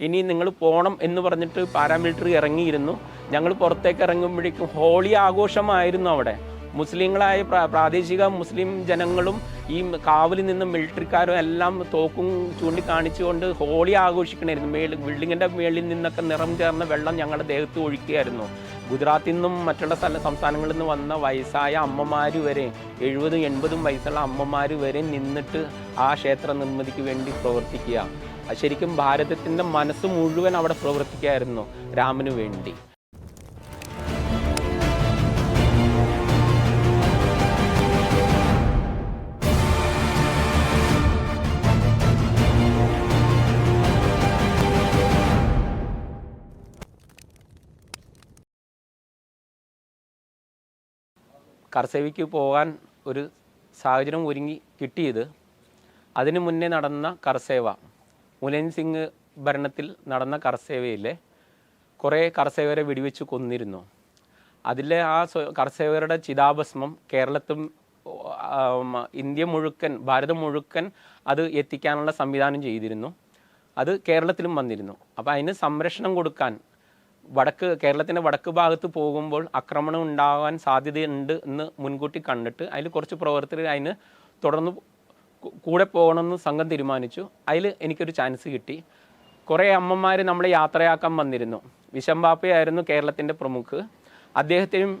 ഇനി നിങ്ങൾ പോകണം എന്ന് പറഞ്ഞിട്ട് പാരാമിലിറ്ററി ഇറങ്ങിയിരുന്നു. ഞങ്ങൾ പുറത്തേക്ക് ഇറങ്ങുമ്പോഴേക്കും ഹോളി ആഘോഷമായിരുന്നു അവിടെ. മുസ്ലിങ്ങളായ പ്രാ- പ്രാദേശിക മുസ്ലിം ജനങ്ങളും ഈ കാവലിൽ നിന്ന് മിലിറ്ററിക്കാരും എല്ലാം തോക്കും ചൂണ്ടിക്കാണിച്ചുകൊണ്ട് ഹോളി ആഘോഷിക്കണമായിരുന്നു മേളിൽ ബിൽഡിങ്ങിന്റെ മേളിൽ നിന്നൊക്കെ നിറം ചേർന്ന വെള്ളം ഞങ്ങളുടെ ദേഹത്ത് ഒഴിക്കുകയായിരുന്നു ഗുജറാത്തിൽ നിന്നും മറ്റുള്ള സ്ഥല സംസ്ഥാനങ്ങളിൽ നിന്ന് വന്ന വയസ്സായ അമ്മമാർ വരെ എഴുപതും എൺപതും വയസ്സുള്ള അമ്മമാർ വരെ നിന്നിട്ട് ആ ക്ഷേത്ര നിർമ്മിതിക്ക് വേണ്ടി പ്രവർത്തിക്കുക. ശരിക്കും ഭാരതത്തിന്റെ മനസ്സ് മുഴുവൻ അവിടെ പ്രവർത്തിക്കുകയായിരുന്നു രാമനു വേണ്ടി. കർസേവിക്ക് പോകാൻ ഒരു സാഹചര്യം ഒരുങ്ങി കിട്ടിയത്. അതിനു മുന്നേ നടന്ന കർസേവ. മുലൻ സിംഗ് ഭരണത്തിൽ നടന്ന കർസേവയിലെ കുറേ കർസേവരെ വെടിവെച്ച് കൊന്നിരുന്നു. അതിലെ ആ സ്വ- കർസേവരുടെ ചിതാഭസ്മം കേരളത്തും ഇന്ത്യ മുഴുക്കൻ ഭാരതം മുഴുക്കൻ അത് എത്തിക്കാനുള്ള സംവിധാനം ചെയ്തിരുന്നു. അത് കേരളത്തിലും വന്നിരുന്നു. അപ്പോൾ അതിന് സംരക്ഷണം കൊടുക്കാൻ വടക്ക് കേരളത്തിന്റെ വടക്ക് ഭാഗത്ത് പോകുമ്പോൾ ആക്രമണം ഉണ്ടാകാൻ സാധ്യതയുണ്ട് എന്ന് മുൻകൂട്ടി കണ്ടിട്ട് അതിൽ കുറച്ച് പ്രവർത്തകർ അതിന് തുടർന്ന് കൂടെ പോകണമെന്ന് സംഘം തീരുമാനിച്ചു. അതിൽ എനിക്കൊരു ചാൻസ് കിട്ടി. കുറേ അമ്മമാർ നമ്മളെ യാത്രയാക്കാൻ വന്നിരുന്നു. വിശംബാപ്പയായിരുന്നു കേരളത്തിന്റെ പ്രമുഖ്. അദ്ദേഹത്തിനും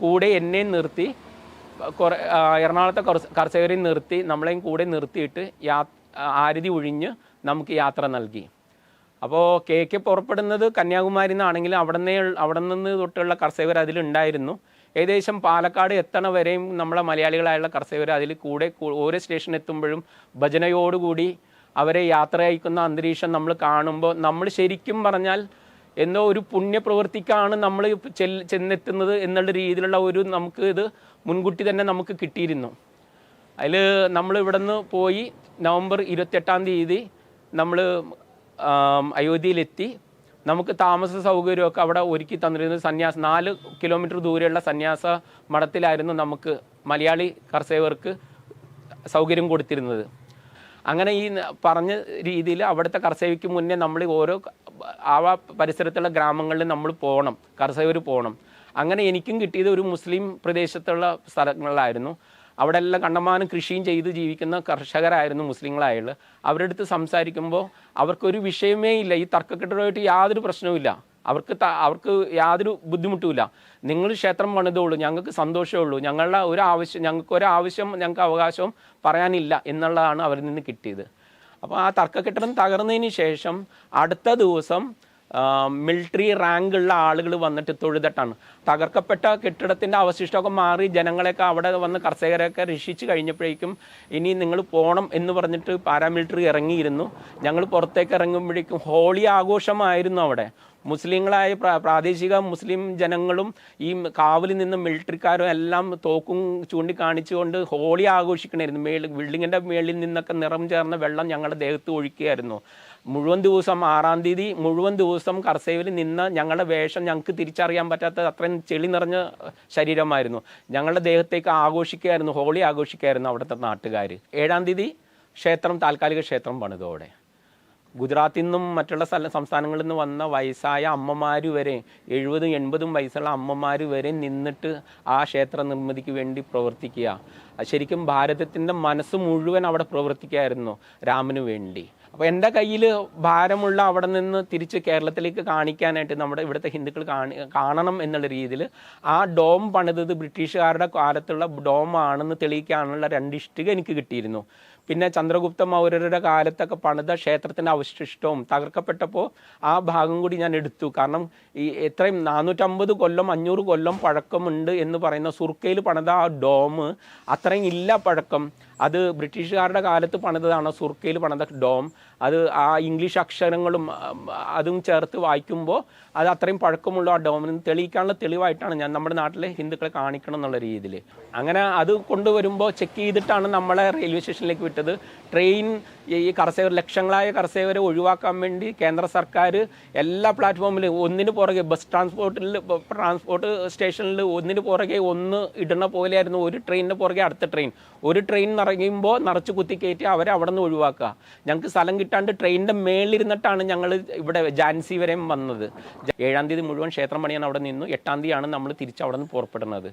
കൂടെ എന്നെയും നിർത്തി കുറേ എറണാകുളത്തെ കർഷകരെയും നിർത്തി നമ്മളെയും കൂടെ നിർത്തിയിട്ട് യാ ആരതി ഒഴിഞ്ഞ് നമുക്ക് യാത്ര നൽകി. അപ്പോൾ കെ കെ പുറപ്പെടുന്നത് കന്യാകുമാരി നിന്നാണെങ്കിലും അവിടെ അവിടെ നിന്ന് തൊട്ടുള്ള കർഷകർ അതിലുണ്ടായിരുന്നു. ഏകദേശം പാലക്കാട് എത്തണ വരെയും നമ്മളെ മലയാളികളായുള്ള കർഷകർ അതിൽ കൂടെ ഓരോ സ്റ്റേഷൻ എത്തുമ്പോഴും ഭജനയോടുകൂടി അവരെ യാത്ര അയക്കുന്ന അന്തരീക്ഷം നമ്മൾ കാണുമ്പോൾ നമ്മൾ ശരിക്കും പറഞ്ഞാൽ എന്തോ ഒരു പുണ്യപ്രവൃത്തിക്കാണ് നമ്മൾ ചെന്നെത്തുന്നത് എന്നുള്ള രീതിയിലുള്ള ഒരു നമുക്ക് ഇത് മുൻകൂട്ടി തന്നെ നമുക്ക് കിട്ടിയിരുന്നു. അതിൽ നമ്മൾ ഇവിടെ നിന്ന് പോയി നവംബർ ഇരുപത്തെട്ടാം തീയതി നമ്മൾ അയോധ്യയിലെത്തി. നമുക്ക് താമസ സൗകര്യമൊക്കെ അവിടെ ഒരുക്കി തന്നിരുന്നത് സന്യാസ നാല് കിലോമീറ്റർ ദൂരെയുള്ള സന്യാസ മഠത്തിലായിരുന്നു നമുക്ക് മലയാളി കർഷകർക്ക് സൗകര്യം കൊടുത്തിരുന്നത്. അങ്ങനെ ഈ പറഞ്ഞ രീതിയിൽ അവിടുത്തെ കർഷകയ്ക്ക് മുന്നേ നമ്മൾ ഓരോ ആ പരിസരത്തുള്ള ഗ്രാമങ്ങളിൽ നമ്മൾ പോകണം കർഷകർ പോകണം അങ്ങനെ എനിക്കും കിട്ടിയത് ഒരു മുസ്ലിം പ്രദേശത്തുള്ള സ്ഥലങ്ങളിലായിരുന്നു. അവിടെ എല്ലാം കണ്ടമാനം കൃഷിയും ചെയ്ത് ജീവിക്കുന്ന കർഷകരായിരുന്നു മുസ്ലിങ്ങളായുള്ളത് അവരുടെ അടുത്ത് സംസാരിക്കുമ്പോൾ അവർക്കൊരു വിഷയമേ ഇല്ല. ഈ തർക്കക്കെട്ടുമായിട്ട് യാതൊരു പ്രശ്നവുമില്ല അവർക്ക് അവർക്ക് യാതൊരു ബുദ്ധിമുട്ടുമില്ല നിങ്ങൾ ക്ഷേത്രം പണിതോളൂ. ഞങ്ങൾക്ക് സന്തോഷമേ ഉള്ളൂ. ഞങ്ങളുടെ ഒരു ആവശ്യം ഞങ്ങൾക്ക് ഒരു ആവശ്യം ഞങ്ങൾക്ക് അവകാശവും പറയാനില്ല എന്നുള്ളതാണ് അവരിൽ നിന്ന് കിട്ടിയത്. അപ്പോൾ ആ തർക്കക്കെട്ടിടം തകർന്നതിന് ശേഷം അടുത്ത ദിവസം മിലിറ്ററി റാങ്കുള്ള ആളുകൾ വന്നിട്ട് തൊഴുതട്ടാണ്. തകർക്കപ്പെട്ട കെട്ടിടത്തിന്റെ അവശിഷ്ടമൊക്കെ മാറി ജനങ്ങളെയൊക്കെ അവിടെ വന്ന് കർഷകരെയൊക്കെ രക്ഷിച്ച് കഴിഞ്ഞപ്പോഴേക്കും ഇനി നിങ്ങൾ പോകണം എന്ന് പറഞ്ഞിട്ട് പാരാമിലിറ്ററി ഇറങ്ങിയിരുന്നു. ഞങ്ങൾ പുറത്തേക്ക് ഇറങ്ങുമ്പോഴേക്കും ഹോളി ആഘോഷമായിരുന്നു അവിടെ. മുസ്ലിങ്ങളായ പ്രാദേശിക മുസ്ലിം ജനങ്ങളും ഈ കാവലിൽ നിന്നും മിലിറ്ററിക്കാരും എല്ലാം തോക്കും ചൂണ്ടിക്കാണിച്ചുകൊണ്ട് ഹോളി ആഘോഷിക്കണമായിരുന്നു മേൾ ബിൽഡിങ്ങിന്റെ മേളിൽ നിന്നൊക്കെ നിറം ചേർന്ന വെള്ളം ഞങ്ങളുടെ ദേഹത്ത് ഒഴിക്കുകയായിരുന്നു മുഴുവൻ ദിവസം ആറാം തീയതി മുഴുവൻ ദിവസം കർസേവിൽ നിന്ന് ഞങ്ങളുടെ വേഷം ഞങ്ങൾക്ക് തിരിച്ചറിയാൻ പറ്റാത്ത അത്രയും ചെളി നിറഞ്ഞ ശരീരമായിരുന്നു. ഞങ്ങളുടെ ദേഹത്തേക്ക് ആഘോഷിക്കുകയായിരുന്നു ഹോളി ആഘോഷിക്കുകയായിരുന്നു അവിടുത്തെ നാട്ടുകാർ ഏഴാം തീയതി ക്ഷേത്രം താൽക്കാലിക ക്ഷേത്രം പണിതോടെ. ഗുജറാത്തിൽ നിന്നും മറ്റുള്ള സ്ഥല സംസ്ഥാനങ്ങളിൽ നിന്ന് വന്ന വയസ്സായ അമ്മമാർ വരെ എഴുപതും എൺപതും വയസ്സുള്ള അമ്മമാർ വരെ നിന്നിട്ട് ആ ക്ഷേത്ര നിർമ്മിതിക്ക് വേണ്ടി പ്രവർത്തിക്കുക. ശരിക്കും ഭാരതത്തിന്റെ മനസ്സ് മുഴുവൻ അവിടെ പ്രവർത്തിക്കുകയായിരുന്നു രാമന് വേണ്ടി. അപ്പോൾ എന്റെ കയ്യിൽ ഭാരമുള്ള അവിടെ നിന്ന് തിരിച്ച് കേരളത്തിലേക്ക് കാണിക്കാനായിട്ട് നമ്മുടെ ഇവിടുത്തെ ഹിന്ദുക്കൾ കാണി കാണണം എന്നുള്ള രീതിയിൽ ആ ഡോം പണിതത് ബ്രിട്ടീഷുകാരുടെ കാലത്തുള്ള ഡോം ആണെന്ന് തെളിയിക്കാനുള്ള രണ്ട് ഇഷ്ടിക എനിക്ക് കിട്ടിയിരുന്നു. പിന്നെ ചന്ദ്രഗുപ്ത മൗര്യരുടെ കാലത്തൊക്കെ പണിത ക്ഷേത്രത്തിന്റെ അവശിഷ്ടവും തകർക്കപ്പെട്ടപ്പോൾ ആ ഭാഗം കൂടി ഞാൻ എടുത്തു. കാരണം ഈ എത്രയും നാനൂറ്റമ്പത് കൊല്ലം അഞ്ഞൂറ് കൊല്ലം പഴക്കമുണ്ട് എന്ന് പറയുന്ന സുർക്കയിൽ പണിത ആ ഡോം അത്രയും ഇല്ല പഴക്കം. അത് ബ്രിട്ടീഷുകാരുടെ കാലത്ത് പണിതതാണ് സുർക്കയിൽ പണിത ഡോം. അത് ആ ഇംഗ്ലീഷ് അക്ഷരങ്ങളും അതും ചേർത്ത് വായിക്കുമ്പോൾ അത് അത്രയും പഴക്കമുള്ള ആ ഡോമിന് തെളിയിക്കാനുള്ള തെളിവായിട്ടാണ് ഞാൻ നമ്മുടെ നാട്ടിലെ ഹിന്ദുക്കളെ കാണിക്കണം എന്നുള്ള രീതിയിൽ. അങ്ങനെ അത് കൊണ്ടുവരുമ്പോൾ ചെക്ക് ചെയ്തിട്ടാണ് നമ്മളെ റെയിൽവേ സ്റ്റേഷനിലേക്ക് ആവശ്യപ്പെട്ടത് ട്രെയിൻ ഈ കർഷകർ ലക്ഷങ്ങളായ കർഷകരെ ഒഴിവാക്കാൻ വേണ്ടി കേന്ദ്ര സർക്കാർ എല്ലാ പ്ലാറ്റ്ഫോമിലും ഒന്നിന് പുറകെ ബസ് ട്രാൻസ്പോർട്ടിൽ ട്രാൻസ്പോർട്ട് സ്റ്റേഷനിൽ ഒന്നിന് പുറകെ ഒന്ന് ഇടുന്ന പോലെയായിരുന്നു ഒരു ട്രെയിനിന് പുറകെ അടുത്ത ട്രെയിൻ. ഒരു ട്രെയിൻ നിറയുമ്പോൾ നിറച്ച് കുത്തിക്കയറ്റി അവരെ അവിടെ നിന്ന് ഒഴിവാക്കുക. ഞങ്ങൾക്ക് സ്ഥലം കിട്ടാണ്ട് ട്രെയിനിന്റെ മേളിലിരുന്നിട്ടാണ് ഞങ്ങൾ ഇവിടെ ജാൻസി വരെയും വന്നത്. ഏഴാം തീയതി മുഴുവൻ ക്ഷേത്രം പണിയാൻ അവിടെ നിന്നു. എട്ടാം തീയതിയാണ് നമ്മൾ തിരിച്ച് അവിടെ നിന്ന് പുറപ്പെടുന്നത്.